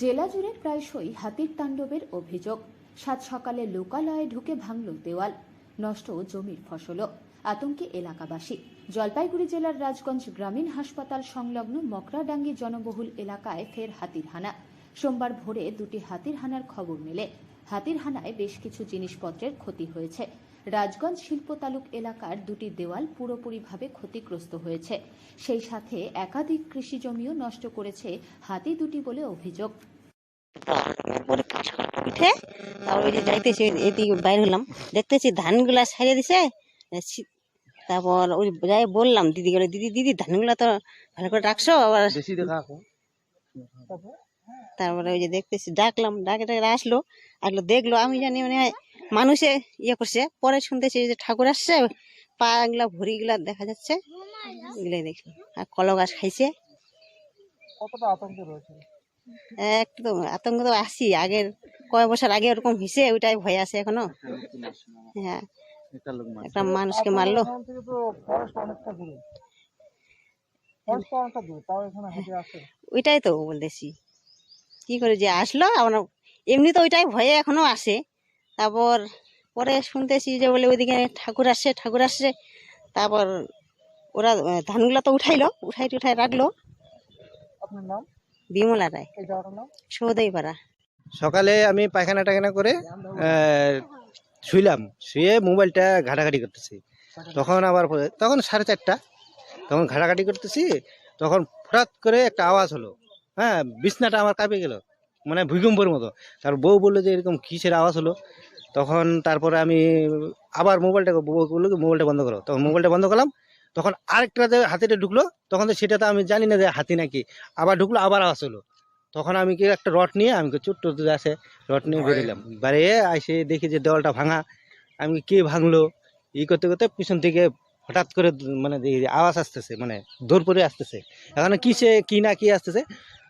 জেলা জুড়ে প্রায়শই হাতির তাণ্ডবের অভিযোগ। সাত সকালে লোকালয়ে ঢুকে ভাঙল দেওয়াল। নষ্ট জমির ফসলও। আতঙ্কে এলাকাবাসী। জলপাইগুড়ি জেলার রাজগঞ্জ গ্রামীণ হাসপাতাল সংলগ্ন মকরাডাঙ্গি জনবহুল এলাকায় ফের হাতির হানা। সোমবার ভোরে দুটি হাতির হানার খবর মেলে। হাতির হানায় বেশ কিছু জিনিসপত্রের ক্ষতি হয়েছে। রাজগঞ্জ শিল্প তালুক এলাকার দুটি দেওয়াল পুরোপুরিভাবে ক্ষতিগ্রস্ত হয়েছে। সেই সাথে একাধিক কৃষি জমিও নষ্ট করেছে হাতি দুটি বলে অভিযোগ। উঠে তারপর ওই যে যাইতেছি এদিকে বাইর হলাম। দেখতেছি ধানগুলা সারিয়ে দিছে। তারপর ওই যাই বললাম দিদি দিদি দিদি ধানগুলা তো ভালো করে রাখছো আবার বেশি দেখা এখন তারপরে ওই যে দেখতেছি ডাকলাম ডাকে ডাকে আসলো আসলো দেখল আমি জানি মানে মানুষে ইয়ে করছে। পরে শুনতেছি যে ঠাকুর আসছে পা গুলা ভরি গুলা দেখা যাচ্ছে। এগুলাই দেখি আর কলা গাছ খাইছে। কতটা আতঙ্ক রয়েছে? একদম আতঙ্ক তো আসি আগের কয় বছর আগে ওরকম হয়েছে ওইটাই ভয় আছে এখনও। হ্যাঁ। একটা মানুষকে মারলো। আসে। ওইটাই তো বলতেছি। কি করে যে আসলো? আমরা এমনি তো ওইটাই ভয়ে এখনও আসে। তারপর পরে শুনতেছি যে বলে ওইদিকে ঠাকুর আসছে ঠাকুর আসছে। তারপর ওরা ধানগুলো তো উঠাইলো উঠাই উঠাই রাখল। আপনার নাম? বিমলা রায়। এই জায়গাটার নাম? সৌদই পাড়া সকালে আমি পায়খানা টায়খানা করে শুইলাম। শুয়ে মোবাইলটা ঘাটাঘাটি করতেছি। তখন আবার পরে- তখন সাড়ে চারটা তখন ঘাটাঘাটি করতেছি তখন হঠাৎ করে একটা আওয়াজ হলো। হ্যাঁ বিছনাটা আমার কাঁপে গেল মানে ভূমিকম্পের মতো। তার বউ বলল যে এরকম কিসের আওয়াজ হলো? তখন তারপরে আমি আবার মোবাইলটা বউ বলল মোবাইলটা বন্ধ করো। তখন মোবাইলটা বন্ধ করলাম তখন আরেকটা যে হাতিটা ঢুকলো তখন তো সেটা তো আমি জানি না যে হাতি নাকি আবার ঢুকলো আবার আওয়াজ হলো। তখন আমি কি একটা রড নিয়ে আমি ছোট্ট আছে রড নিয়ে বেরিলাম বেরিয়ে এসে দেখি যে দেওয়ালটা ভাঙা আমি কে ভাঙলো ই করতে করতে পিছন থেকে হঠাৎ করে মানে আওয়াজ আসতেছে মানে দৌড় পরে আসতেছে। এখন কিসে কি না কি আসতেছে?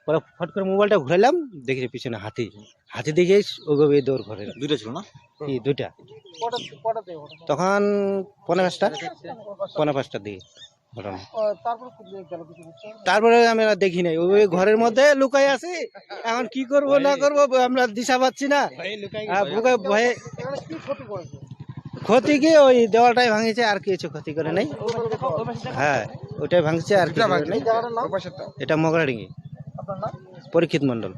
পরে ফট করে মোবাইলটা ঘুরাইলাম দেখি যে পিছনে হাতি। হাতি দেখে ওগবে দৌড় ঘরে দুইটা ছিল না? এই দুইটা। তখন পনেরো পাঁচটা। পনেরো পাঁচটার দিকে ঘটনা। তারপর কোথায় গেল কিছু বুঝছ তারপরে আমি আর দেখি নাই। ওই ঘরের মধ্যে লুকাই আছি। এখন কি করব না করব আমরা দিশা পাচ্ছি না। আর ভয়ে ক্ষতি কি? ওই দেওয়ালটাই ভাঙিছে আর কিছু ক্ষতি করে নাই। হ্যাঁ ওটাই ভাঙছে আর এটা মগরাডিঙ্গি পরীক্ষিত মন্ডল